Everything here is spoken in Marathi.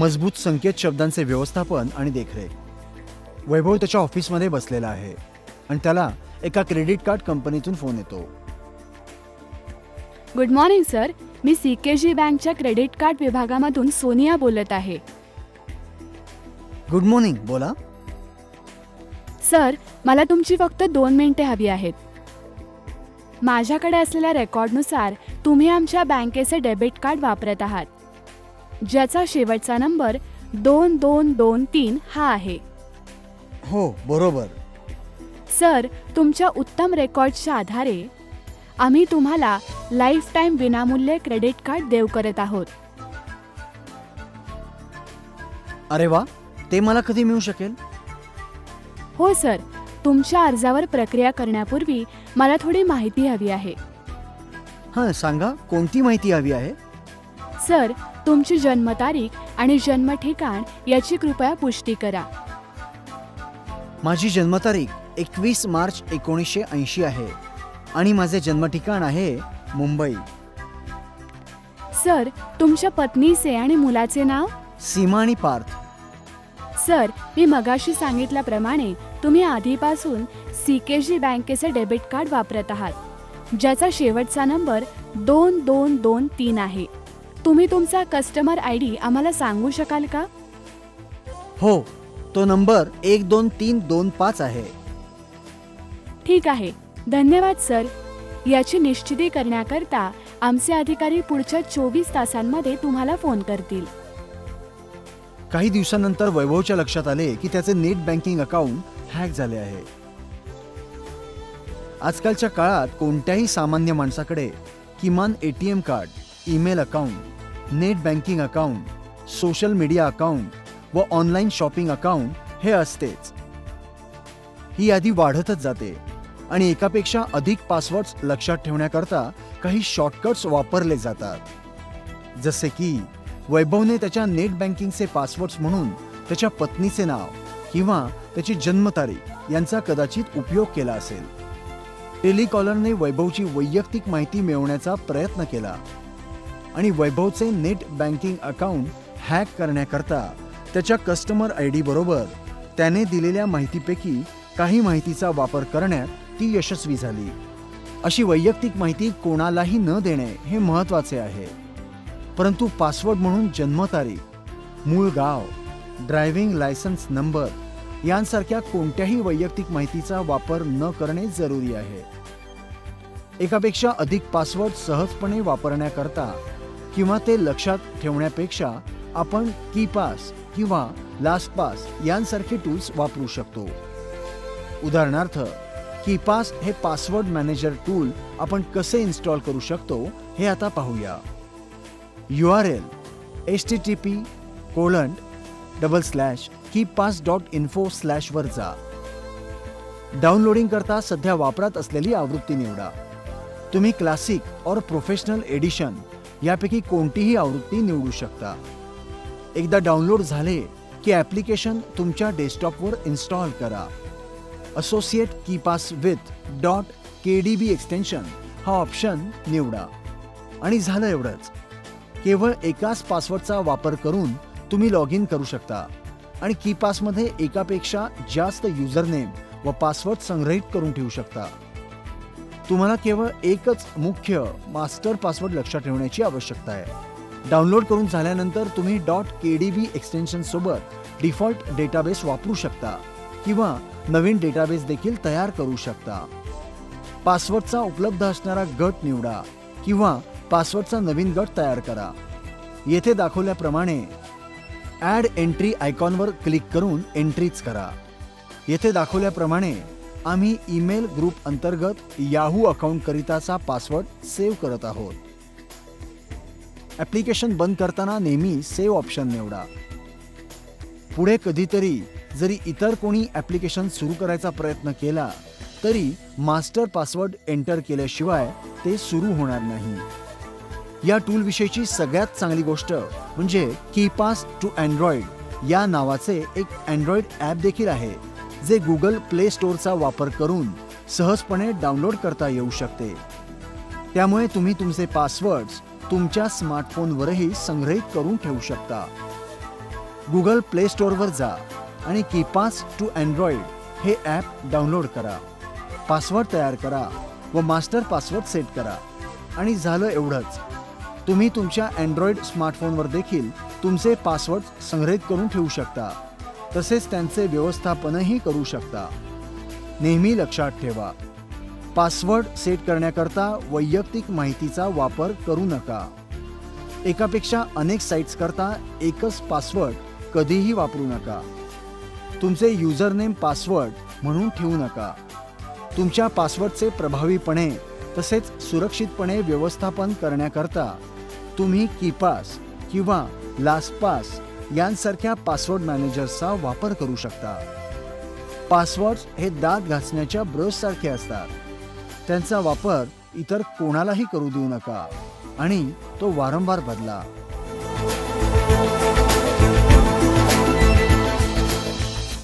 मजबूत संकेत शब्दांचे व्यवस्थापन आणि देखरेख. वैभव त्याच्या ऑफिसमध्ये बसलेला आहे आणि त्याला एका क्रेडिट कार्ड कंपनीतून फोन येतो. Good morning sir. मी सी के जी बँकच्या क्रेडिट कार्ड विभागामधून सोनिया बोलत आहे. गुड मॉर्निंग बोला. सर मला तुमची फक्त दोन मिनिटे हवी आहेत. माझ्याकडे असलेल्या रेकॉर्डनुसार तुम्ही आमच्या बँकेचे डेबिट कार्ड वापरत आहात. ज्याचा शेवटचा नंबर दोन दोन दोन तीन हा आहे. हो बरोबर. सर तुमच्या उत्तम रेकॉर्डच्या आधारे आम्ही तुम्हाला लाईफ टाईम विनामूल्य क्रेडिट कार्ड देव करत आहोत. अरे वा ते मला कधी मिळू शकेल? हो सर. तुमच्या अर्जावर प्रक्रिया करण्यापूर्वी मला थोडी माहिती हवी आहे. हां सांगा कोणती माहिती हवी आहे? सर तुमची जन्मतारीख आणि जन्म ठिकाण याची कृपया पुष्टी करा. माझी जन्मतारीख एकवीस मार्च एकोणीसशे ऐंशी आहे आणि माझे जन्मठिकाण आहे मुंबई. सर तुमच्या पत्नीचे आणि मुलाचे नाव? सीमा आणि पार्थ. सर मी मगाशी सांगितल्याप्रमाणे तुम्ही आधीपासून सी के जी बँकेचे डेबिट कार्ड वापरत आहात ज्याचा शेवटचा नंबर दोन दोन दोन तीन आहे. तुम्ही तुमचा कस्टमर आय डी आम्हाला सांगू शकाल का? हो तो नंबर एक दोन तीन दोन पाच आहे. ठीक आहे. धन्यवाद सर. याची निश्चिती करण्याकरता आमचे अधिकारी पुढच्या चोवीस तासांमध्ये तुम्हाला फोन करतील. काही दिवसानंतर वैभवच्या लक्षात आले की त्याचे नेट बँकिंग अकाउंट हॅक झाले आहे. आजकालच्या काळात कोणत्याही सामान्य माणसाकडे किमान A T M card email account net banking account social media account व ऑनलाईन शॉपिंग अकाउंट हे असतेच. ही यादी वाढतच जाते आणि एकापेक्षा अधिक पासवर्ड्स लक्षात ठेवण्याकरता काही शॉर्टकट्स वापरले जातात. जसे की वैभवने त्याच्या नेट बँकिंगचे पासवर्ड्स म्हणून त्याच्या पत्नीचे नाव किंवा त्याची जन्मतारीख यांचा कदाचित उपयोग केला असेल. टेलिकॉलरने वैभवची वैयक्तिक माहिती मिळवण्याचा प्रयत्न केला. आणि वैभवचे नेट बँकिंग अकाउंट हॅक करण्याकरता त्याच्या कस्टमर आय डी बरोबर त्याने दिलेल्या माहितीपैकी काही माहितीचा वापर करण्यात ती यशस्वी झाली. अशी वैयक्तिक माहिती कोणालाही न देणे हे महत्त्वाचे आहे. परंतु पासवर्ड म्हणून जन्मतारीख मूळ गाव ड्रायव्हिंग लायसन्स नंबर यांसारख्या कोणत्याही वैयक्तिक माहितीचा वापर न करणे जरुरी आहे. एकापेक्षा अधिक पासवर्ड सहजपणे वापरण्याकरता किंवा ते लक्षात ठेवण्यापेक्षा आपण की पास किंवा लास्ट पास यांसारखे टूल्स वापरू शकतो. उदाहरणार्थ कीपास हे पासवर्ड मॅनेजर टूल आपण कसे इन्स्टॉल करू शकतो हे आता पाहूया. U R L H T T P colon double slash KeePass dot info स्लॅशवर जा डाउनलोडिंग करता सध्या वापरात असलेली आवृत्ती निवडा. तुम्ही क्लासिक और प्रोफेशनल एडिशन यापैकी कोणतीही आवृत्ती निवडू शकता. एकदा डाउनलोड झाले की ॲप्लिकेशन तुमच्या डेस्कटॉपवर इन्स्टॉल करा. Associate KeePass with dot K D B extension हा ऑप्शन निवडा. आणि झालं एवढंच. केवळ एकाच पासवर्डचा वापर करून तुम्ही लॉग इन करू शकता. आणि कीपासमध्ये एकापेक्षा जास्त युजरनेम व पासवर्ड संग्रहित करून ठेवू शकता. तुम्हाला केवळ एकच मुख्य मास्टर पासवर्ड लक्षात ठेवण्याची आवश्यकता आहे. डाउनलोड करून झाल्यानंतर तुम्ही dot K D B extension सोबत डिफॉल्ट डेटाबेस वापरू शकता किंवा नवीन डेटाबेस देखील तयार करू शकता. पासवर्डचा उपलब्ध असणारा गट निवडा किंवा पासवर्डचा नवीन गट तयार करा. येथे दाखवल्याप्रमाणे ॲड एंट्री आयकॉनवर क्लिक करून एंट्रीच करा. येथे दाखवल्याप्रमाणे आम्ही ईमेल ग्रुप अंतर्गत याहू अकाउंट करिताचा पासवर्ड सेव्ह करत आहोत. ॲप्लिकेशन बंद करताना नेहमी सेव्ह ऑप्शन निवडा. पुढे कधीतरी जरी इतर कोणी ॲप्लिकेशन सुरू करायचा प्रयत्न केला तरी मास्टर पासवर्ड एंटर केल्याशिवाय ते सुरू होणार नाही. या टूलविषयीची सगळ्यात चांगली गोष्ट म्हणजे कीपास टू अँड्रॉइड या नावाचे एक अँड्रॉइड ॲप देखील आहे. जे गुगल प्ले स्टोअरचा वापर करून सहजपणे डाउनलोड करता येऊ शकते. त्यामुळे तुम्ही तुमचे पासवर्ड्स तुमच्या स्मार्टफोनवरही संग्रहित करून ठेवू शकता. गुगल प्ले स्टोअरवर जा आणि कीपास टू अँड्रॉइड हे ॲप डाउनलोड करा. पासवर्ड तयार करा व मास्टर पासवर्ड सेट करा. आणि झालं एवढंच. तुम्ही तुमच्या अँड्रॉइड स्मार्टफोनवर देखील तुमचे पासवर्ड संग्रहित करून ठेवू शकता. तसेच त्यांचे व्यवस्थापनही करू शकता. नेहमी लक्षात ठेवा पासवर्ड सेट करण्याकरता वैयक्तिक माहितीचा वापर करू नका. एकापेक्षा अनेक साईट्स करता एकच पासवर्ड कधीही वापरू नका. तुमचे युजरनेम पासवर्ड म्हणून ठेवू नका. तुमच्या पासवर्डचे प्रभावीपणे तसेच सुरक्षितपणे व्यवस्थापन करण्याकरता तुम्ही कीपास किंवा लास्टपास यांसारख्या पासवर्ड मॅनेजर्सचा वापर करू शकता. पासवर्ड्स हे दात घासण्याच्या ब्रशसारखे असतात. त्यांचा वापर इतर कोणालाही करू देऊ नका. आणि तो वारंवार बदला.